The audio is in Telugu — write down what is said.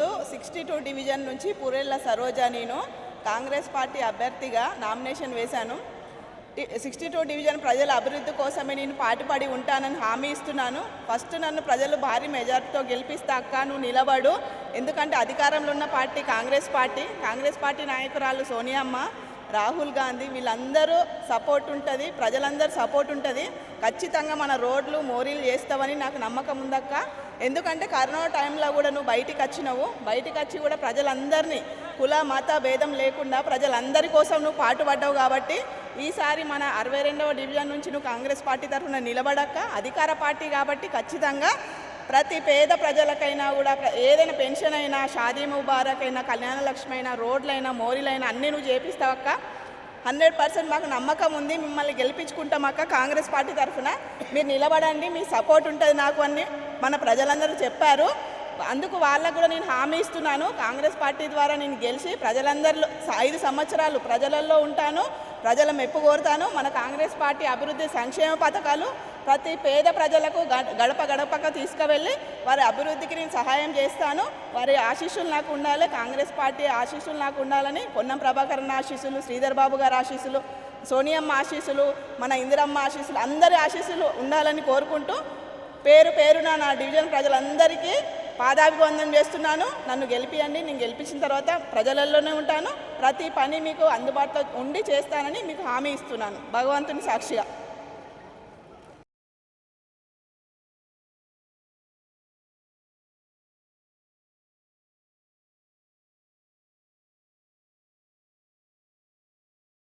డివిజన్లు సిక్స్టీ టూ డివిజన్ నుంచి పురేళ్ళ సరోజా నేను కాంగ్రెస్ పార్టీ అభ్యర్థిగా నామినేషన్ వేశాను. సిక్స్టీ టూ డివిజన్ ప్రజల అభివృద్ధి కోసమే నేను పాటుపడి ఉంటానని హామీ ఇస్తున్నాను. ఫస్ట్ నన్ను ప్రజలు భారీ మెజార్టీతో గెలిపిస్తా అక్క నువ్వు నిలబడు. ఎందుకంటే అధికారంలో ఉన్న party Congress party. Congress party నాయకురాలు సోనియమ్మ రాహుల్ గాంధీ వీళ్ళందరూ సపోర్ట్ ఉంటుంది ప్రజలందరూ సపోర్ట్ ఉంటుంది. ఖచ్చితంగా మన రోడ్లు మోరీలు చేస్తావని నాకు నమ్మకం ఉందక్క. ఎందుకంటే కరోనా టైంలో కూడా నువ్వు బయటికి వచ్చినావు. బయటికి వచ్చి కూడా ప్రజలందరినీ కుల మత భేదం లేకుండా ప్రజలందరి కోసం నువ్వు పాటుపడ్డావు కాబట్టి ఈసారి మన అరవై రెండవ డివిజన్ నుంచి నువ్వు కాంగ్రెస్ పార్టీ తరఫున నిలబడక్క. అధికార పార్టీ కాబట్టి ఖచ్చితంగా ప్రతి పేద ప్రజలకైనా కూడా ఏదైనా పెన్షన్ అయినా షాదీ ముబారక్ అయినా కళ్యాణ లక్ష్మి అయినా రోడ్లైనా మోరీలైనా అన్నీ నువ్వు చేపిస్తావక్క. హండ్రెడ్ పర్సెంట్ మాకు నమ్మకం ఉంది మిమ్మల్ని గెలిపించుకుంటాం అక్క కాంగ్రెస్ పార్టీ తరఫున. మీరు నిలబడండి మీ సపోర్ట్ ఉంటుంది నాకు అని మన ప్రజలందరూ చెప్పారు. అందుకు వాళ్ళకు కూడా నేను హామీ ఇస్తున్నాను. కాంగ్రెస్ పార్టీ ద్వారా నేను గెలిచి ప్రజలందరిలో ఐదు సంవత్సరాలు ప్రజలలో ఉంటాను. ప్రజల మెప్పు కోరుతాను. మన కాంగ్రెస్ పార్టీ అభివృద్ధి సంక్షేమ పథకాలు ప్రతి పేద ప్రజలకు గ- గడప గడపక తీసుకువెళ్ళి వారి అభివృద్ధికి నేను సహాయం చేస్తాను. వారి ఆశీస్సులు నాకు ఉండాలి. కాంగ్రెస్ పార్టీ ఆశీస్సులు నాకు ఉండాలని పొన్నం ప్రభాకరన్ ఆశీస్సులు శ్రీధర్ బాబు గారి ఆశీస్సులు సోనియమ్మ ఆశీస్సులు మన ఇందిరమ్మ ఆశీస్సులు అందరి ఆశీస్సులు ఉండాలని కోరుకుంటూ పేరు పేరున నా డివిజన్ ప్రజలందరికీ పాదాభివందనం చేస్తున్నాను. నన్ను గెలిపియండి. నేను గెలిపించిన తర్వాత ప్రజలలోనే ఉంటాను. ప్రతి పని మీకు అందుబాటులో ఉండి చేస్తానని మీకు హామీ ఇస్తున్నాను. భగవంతుని సాక్షిగా.